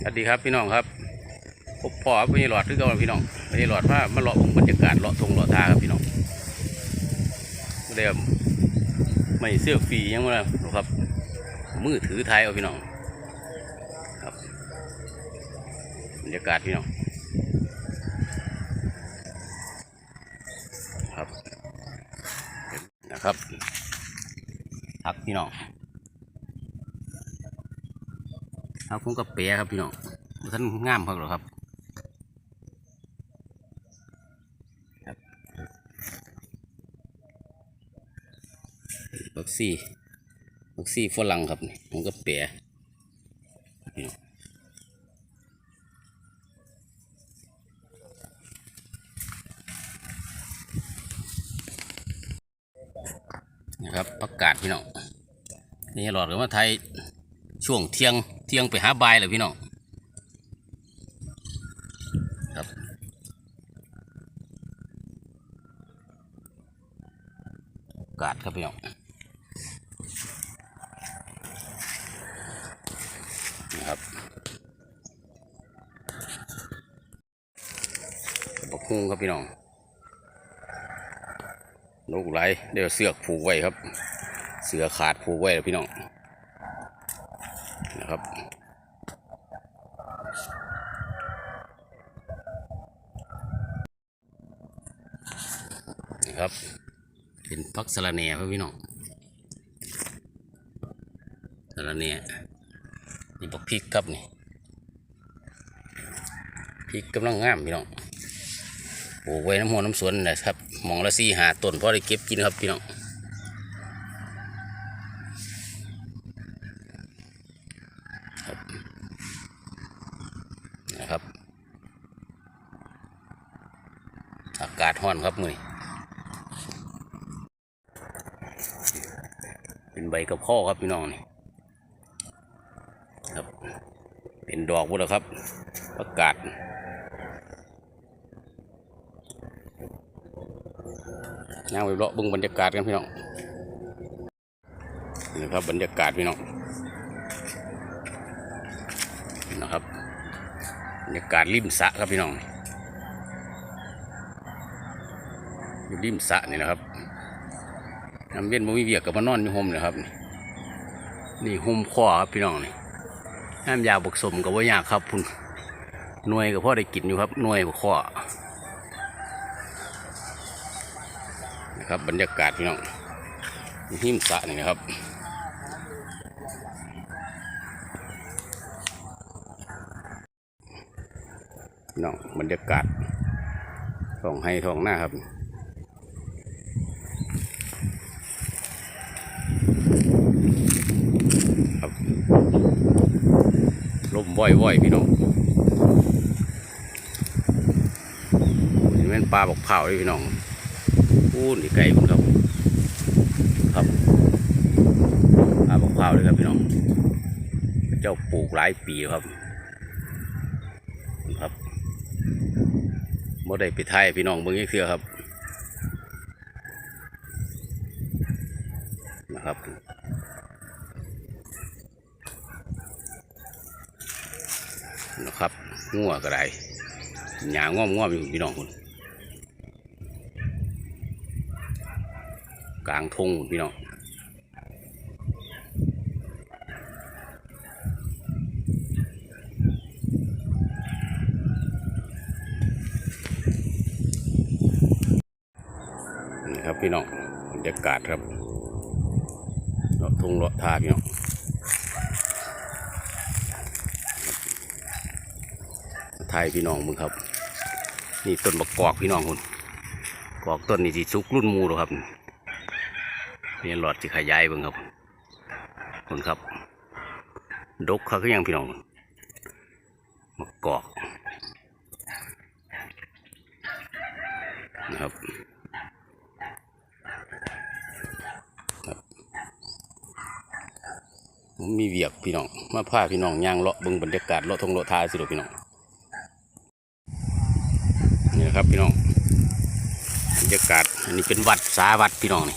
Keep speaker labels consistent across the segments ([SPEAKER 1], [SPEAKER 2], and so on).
[SPEAKER 1] สวัสดีครับพี่น้องครับพบพ่อพี่หลอดคือเก่าพี่น้องพี่หลอดว่ามาเลาะบรรยากาศเลาะทงเลาะทาครับพี่น้องเรียกไม่เสื้อฟรียังไงครับ มือถือไทยเอาพี่น้องครับบรรยากาศพี่น้องครับนะครับพักพี่น้อง ครับผมกับเปียครับพี่น้องท่านงามครับหรอครับบักซี่บักซี่ฝรั่งครับนี่ผมกับเปียพี่น้องนะครับประกาศพี่น้องนี่หลอดกันว่าไทยช่วงเที่ยง ที่ยงไปหาบายเลยพี่น้องครับกาดครับพี่น้องนะครับบักคุ้งครับพี่น้องนกไหลเดี๋ยวเสือกผูกไว้ครับ เสือขาดผูกไว้แล้วพี่น้องนะครับ ครับ เป็นพักสะระเนียครับพี่น้องสะระเนียนี่บักพริกครับนี่พริกกำลังงามพี่น้องปลูกไว้น้ำหัวน้ำสวนนะครับมองละสี่หาต้นพอได้เก็บกินครับพี่น้องนะครับ อากาศร้อนครับมือ เป็นใบกระเพาะครับพี่น้องนี่ครับ เป็นดอกบุแล้วครับประกาศย่างไปเลาะบึงบรรยากาศกันพี่น้องนี่นะครับบรรยากาศพี่น้องนะครับบรรยากาศริมสะครับพี่น้องอยู่ริมสะนี่นะครับ น้ำเว้นบ่มีเวียกกับมานอนอยู่ห่มนะครับ นี่ห่มข้อครับพี่น้องนี่น้ำยาบกสมกับว่ายากครับพุ่นหน่วยกับพ่อได้กินอยู่ครับหน่วยบกข้อนะครับบรรยากาศพี่น้องริมสะนี่นะครับน้องบรรยากาศท้องให้ท้องหน้าครับ ลมว่อยๆพี่น้องนี่แม่นปลาบอกเผาเลยพี่น้องอู้นี่ไก่มันครับ ครับปลาบอกเผาเลยครับพี่น้อง เจ้าปลูกหลายปีครับครับบ่ได้ไปไทยพี่น้องเบิ่งยังเสือครับนะครับนะ ครับงัวก็ได้หยางง่อมง่อมอยู่พี่น้องคุณกลางทงพี่น้องนี่ครับพี่น้องบรรยากาศครับเลาะทงเลาะทาพี่น้อง ไทยพี่น้องมึงครับ นี่ต้นบักกอกพี่น้องคุณกอกต้นนี่สิสุกรุ่นมูหรอครับนี่หลอดสิขยายเบิ่งครับคุณครับ ดกเขาก็ยังพี่น้องบักกอกนะครับมมีเวียกพี่น้อง มาพาพี่น้องย่างเลาะบิ่งบรรยากาศเลาะทงเลาะทาสิลูกพี่น้อง นะครับพี่น้องบรรยากาศอันนี้เป็นวัดสาวัดพี่น้องนี่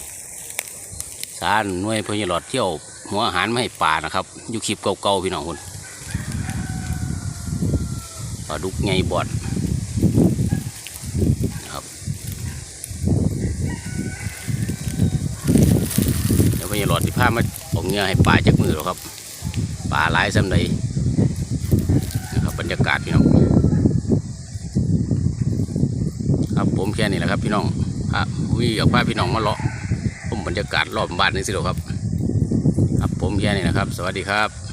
[SPEAKER 1] สาหน่วยพญหลอดเที่ยวหัวอาหารไม่ให้ป่านะครับอยู่คลิปเก่าๆพี่น้องคนปลาดุกไงบอดนะครับเดี๋ยวพญาหลอดที่พามาออกเงี้ยให้ปลาจากมือหรอครับปลาหลายซ้ำใดนะครับบรรยากาศพี่น้อง ครับผมแค่นี้แหละครับพี่น้องครับวิอยากพาพี่น้องมาเลาะผมบรรยากาศรอบบ้านนี่สิหรอครับ ครับผมแค่นี้นะครับ สวัสดีครับ